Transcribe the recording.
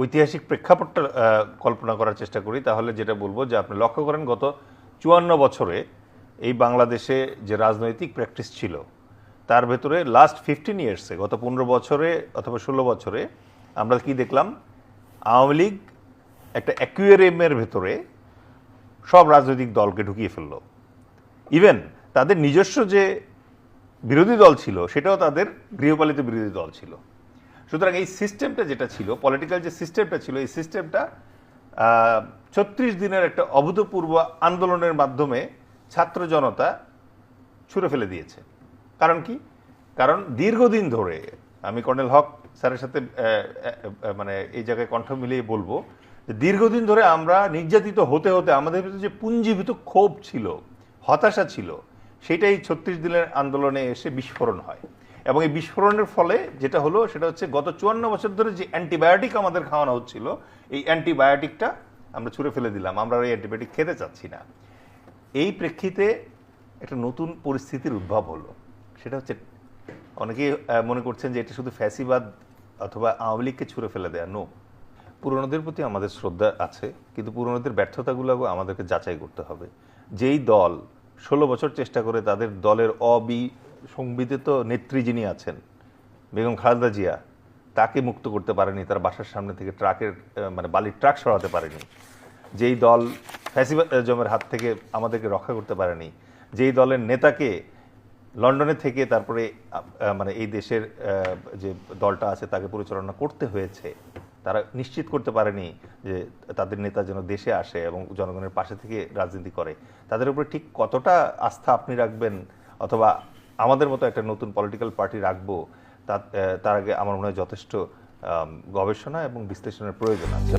ঐতিহাসিক প্রেক্ষাপটটা কল্পনা করার চেষ্টা করি। তাহলে যেটা বলব যে আপনি লক্ষ্য করেন, গত চুয়ান্ন বছরে এই বাংলাদেশে যে রাজনৈতিক প্র্যাকটিস ছিল, তার ভেতরে লাস্ট ফিফটিন ইয়ার্সে গত পনেরো বছরে অথবা ষোলো বছরে আমরা কি দেখলাম? আওয়ামী লীগ একটা অ্যাকুয়ারিয়ামের ভেতরে সব রাজনৈতিক দলকে ঢুকিয়ে ফেলল। ইভেন তাদের নিজস্ব যে বিরোধী দল ছিল, সেটাও তাদের গৃহপালিত বিরোধী দল ছিল। সুতরাং এই সিস্টেমটা যেটা ছিল পলিটিক্যাল যে সিস্টেমটা ছিল, এই সিস্টেমটা ছত্রিশ দিনের একটা অভূতপূর্ব আন্দোলনের মাধ্যমে ছাত্র জনতা ছুঁড়ে ফেলে দিয়েছে। কারণ কি? কারণ দীর্ঘদিন ধরে আমি কর্নেল হক স্যারের সাথে মানে এই জায়গায় কণ্ঠ মিলিয়ে বলব দীর্ঘদিন ধরে আমরা নির্যাতিত হতে হতে আমাদের ভিতরে যে পুঞ্জীভূত ক্ষোভ ছিল, হতাশা ছিল, সেটাই ছত্রিশ দিনের আন্দোলনে এসে বিস্ফোরণ হয়। এবং এই বিস্ফোরণের ফলে যেটা হলো, সেটা হচ্ছে গত চুয়ান্ন বছর ধরে যে অ্যান্টিবায়োটিক আমাদের খাওয়ানো হচ্ছিল, এই অ্যান্টিবায়োটিকটা আমরা ছুঁড়ে ফেলে দিলাম। আমরা এই অ্যান্টিবায়োটিক খেতে চাচ্ছি না। এই প্রেক্ষিতে একটা নতুন পরিস্থিতির উদ্ভব হলো। সেটা হচ্ছে, অনেকেই মনে করছেন যে এটা শুধু ফ্যাসিবাদ অথবা আওয়ামী লীগকে ছুঁড়ে ফেলে দেয়া, নো। পুরনোদের প্রতি আমাদের শ্রদ্ধা আছে, কিন্তু পুরনোদের ব্যর্থতাগুলো আমাদেরকে যাচাই করতে হবে। যেই দল ষোলো বছর চেষ্টা করে তাদের দলের অবি সংবিধিত নেত্রী যিনি আছেন, বেগম খালেদা জিয়া, তাকে মুক্ত করতে পারেনি, তার বাসার সামনে থেকে ট্রাকের মানে বালির ট্রাক সরাতে পারেনি। যেই দল ফ্যাসিজমের হাত থেকে আমাদেরকে রক্ষা করতে পারেনি, যেই দলের নেতাকে লন্ডনে থেকে তারপরে মানে এই দেশের যে দলটা আছে তাকে পরিচালনা করতে হয়েছে, তারা নিশ্চিত করতে পারেনি যে তাদের নেতা যেন দেশে আসে এবং জনগণের পাশে থেকে রাজনীতি করে। তাদের উপরে ঠিক কতটা আস্থা আপনি রাখবেন অথবা আমাদের মতো একটা নতুন পলিটিক্যাল পার্টি রাখব, তার আগে আমার মনে হয় যথেষ্ট গবেষণা এবং বিশ্লেষণের প্রয়োজন আছে।